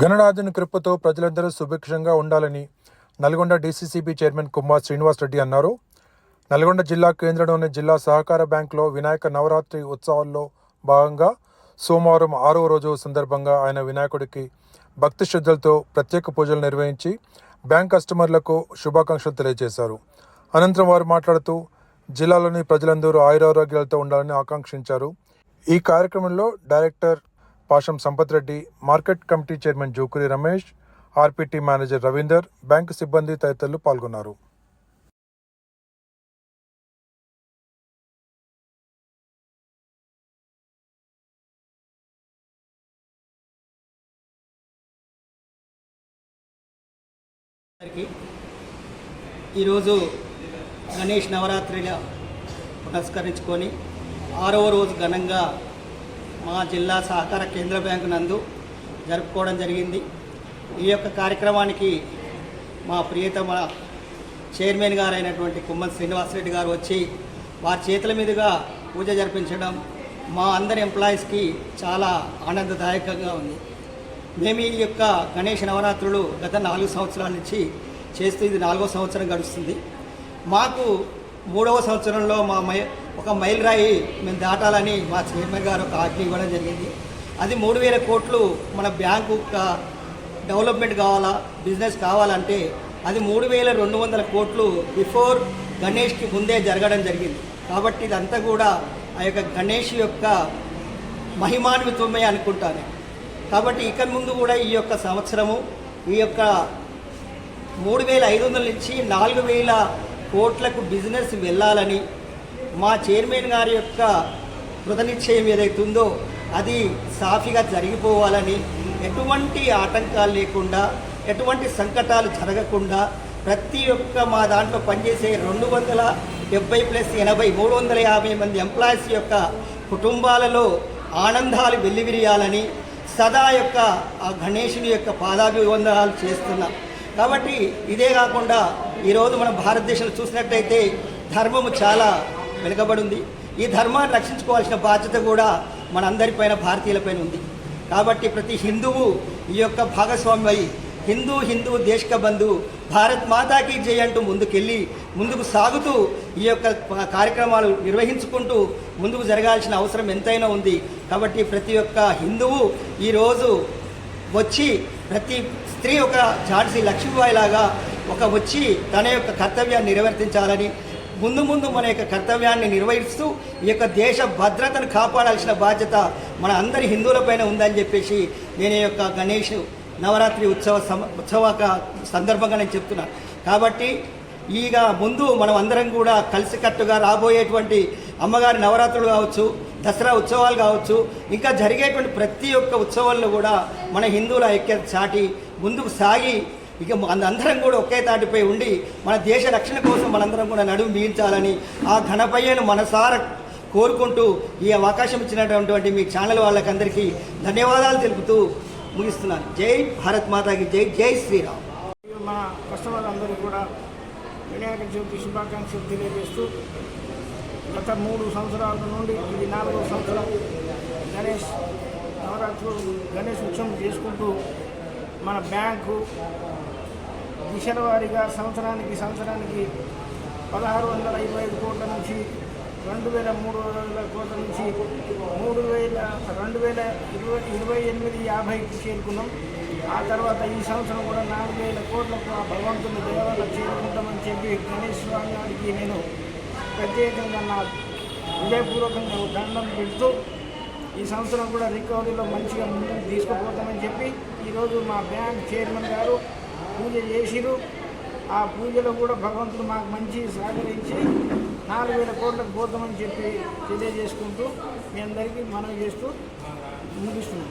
గణరాజుని కృపతో ప్రజలందరూ సుభిక్షంగా ఉండాలని నల్గొండ డీసీసీబీ చైర్మన్ కుమార్ శ్రీనివాస్ రెడ్డి అన్నారు. నల్గొండ జిల్లా కేంద్రంలోని జిల్లా సహకార బ్యాంకులో వినాయక నవరాత్రి ఉత్సవాల్లో భాగంగా సోమవారం ఆరో రోజు సందర్భంగా ఆయన వినాయకుడికి భక్తి శ్రద్ధలతో ప్రత్యేక పూజలు నిర్వహించి బ్యాంక్ కస్టమర్లకు శుభాకాంక్షలు తెలియజేశారు. అనంతరం వారు మాట్లాడుతూ జిల్లాలోని ప్రజలందరూ ఆయురారోగ్యాలతో ఉండాలని ఆకాంక్షించారు. ఈ కార్యక్రమంలో director Pasham Sampath Reddy market committee chairman Jokuri Ramesh RPT manager Ravinder bank సిబ్బంది తదితరులు పాల్గొన్నారు. అందరికీ ఈరోజు గణేష్ నవరాత్రిగా పురస్కరించుకొని ఆరవ రోజు ఘనంగా మా జిల్లా సహకార కేంద్ర బ్యాంకు నందు జరుపుకోవడం జరిగింది. ఈ యొక్క కార్యక్రమానికి మా ప్రియతమ చైర్మన్ గారు అయినటువంటి శ్రీనివాసరెడ్డి గారు వచ్చి వారి చేతుల మీదుగా పూజ జరిపించడం మా అందరి ఎంప్లాయీస్కి చాలా ఆనందదాయకంగా ఉంది. మేము ఈ యొక్క గణేష్ నవరాత్రులు గత నాలుగు సంవత్సరాల నుంచి చేస్తూ ఇది నాలుగో సంవత్సరం గడుస్తుంది. మాకు మూడవ సంవత్సరంలో మా ఒక మైల్ రాయి మేము దాటాలని మా చైర్మన్ గారు ఒక ఆజ్ఞ ఇవ్వడం జరిగింది. అది మూడు వేల కోట్లు మన బ్యాంకు యొక్క డెవలప్మెంట్ కావాలా బిజినెస్ కావాలంటే అది మూడు వేల రెండు వందల కోట్లు బిఫోర్ గణేష్కి ముందే జరగడం జరిగింది. కాబట్టి ఇదంతా కూడా ఆ యొక్క గణేష్ యొక్క మహిమాన్వితమే అనుకుంటాను. కాబట్టి ఇక ముందు కూడా ఈ యొక్క సంవత్సరము ఈ యొక్క మూడు వేల ఐదు వందల నుంచి నాలుగు వేల కోట్లకు బిజినెస్ వెళ్ళాలని మా చైర్మన్ గారి యొక్క కృతనిశ్చయం ఏదైతే ఉందో అది సాఫీగా జరిగిపోవాలని ఎటువంటి ఆటంకాలు లేకుండా ఎటువంటి సంకటాలు జరగకుండా ప్రతి ఒక్క మా దాంట్లో పనిచేసే రెండు వందల డెబ్బై ప్లస్ ఎనభై మూడు వందల యాభై మంది ఎంప్లాయీస్ యొక్క కుటుంబాలలో ఆనందాలు వెల్లివిరియాలని సదా యొక్క ఆ గణేషుని యొక్క పాదాభివందనాలు చేస్తున్నాం. కాబట్టి ఇదే కాకుండా ఈరోజు మన భారతదేశంలో చూసినట్టయితే ధర్మము చాలా వెనుకబడి ఉంది ఈ ధర్మాన్ని రక్షించుకోవాల్సిన బాధ్యత కూడా మనందరిపైన భారతీయులపైన ఉంది. కాబట్టి ప్రతి హిందువు ఈ యొక్క భాగస్వామి అయి హిందూ హిందూ దేశక బంధు భారత్ మాతాకి జై అంటూ ముందుకెళ్ళి ముందుకు సాగుతూ ఈ యొక్క కార్యక్రమాలు నిర్వహించుకుంటూ ముందుకు జరగాల్సిన అవసరం ఎంతైనా ఉంది. కాబట్టి ప్రతి ఒక్క హిందువు ఈరోజు వచ్చి ప్రతి స్త్రీ ఒక ఝాన్సీ లక్ష్మీబాయి లాగా ఒక వచ్చి తన యొక్క కర్తవ్యాన్ని నిర్వర్తించాలని ముందు ముందు మన యొక్క కర్తవ్యాన్ని నిర్వహిస్తూ ఈ యొక్క దేశ భద్రతను కాపాడాల్సిన బాధ్యత మన అందరి హిందువులపైన ఉందని చెప్పేసి నేను యొక్క గణేష్ నవరాత్రి ఉత్సవ సమ ఉత్సవ సందర్భంగా నేను చెప్తున్నాను కాబట్టి ఈగ ముందు మనం అందరం కూడా కలిసికట్టుగా రాబోయేటువంటి అమ్మగారి నవరాత్రులు కావచ్చు దసరా ఉత్సవాలు కావచ్చు ఇంకా జరిగేటువంటి ప్రతి ఒక్క ఉత్సవాల్లో కూడా మన హిందువుల ఐక్యత చాటి ముందుకు సాగి ఇక అందరం కూడా ఒకే తాటిపై ఉండి మన దేశ రక్షణ కోసం మనందరం కూడా నడుము బిగించాలని ఆ ఘనపయ్యను మనసార కోరుకుంటూ ఈ అవకాశం ఇచ్చినటువంటి మీ ఛానల్ వాళ్ళకందరికీ ధన్యవాదాలు తెలుపుతూ ముగిస్తున్నాను. జై భారత్ మాతాకి జై జై శ్రీరామ్. మా కస్టమర్ అందరూ కూడా వినాయక చవితి శుభాకాంక్షలు తెలియజేస్తూ గత మూడు సంవత్సరాల నుండి ఇది నాలుగో సంవత్సరం. గణేష్ నవరాత్రులు గణేష్ ఉత్సవం చేసుకుంటూ మన బ్యాంకు దిశల వారీగా సంవత్సరానికి సంవత్సరానికి పదహారు వందల ఇరవై ఐదు కోట్ల నుంచి రెండు వేల మూడు వేల కోట్ల నుంచి మూడు వేల రెండు వేల ఇరవై ఇరవై ఎనిమిది యాభైకి చేరుకున్నాం. ఆ తర్వాత ఈ సంవత్సరం కూడా నాలుగు వేల కోట్లకు ఆ భగవంతుని దేవాలకు చేరుకుంటామని చెప్పి గణేష్ స్వామి గారికి నేను ప్రత్యేకంగా నా హృదయపూర్వకంగా దండం పెడుతూ ఈ సంవత్సరం కూడా రికవరీలో మంచిగా ముందుకు తీసుకుపోతామని చెప్పి ఈరోజు మా బ్యాంక్ చైర్మన్ గారు పూజ చేసిరు. ఆ పూజలో కూడా భగవంతుడు మాకు మంచి సహకరించి నాలుగు వేల కోట్లకు పోతామని చెప్పి తెలియజేసుకుంటూ మీ అందరికీ మనం చేస్తూ ముగిస్తున్నాం.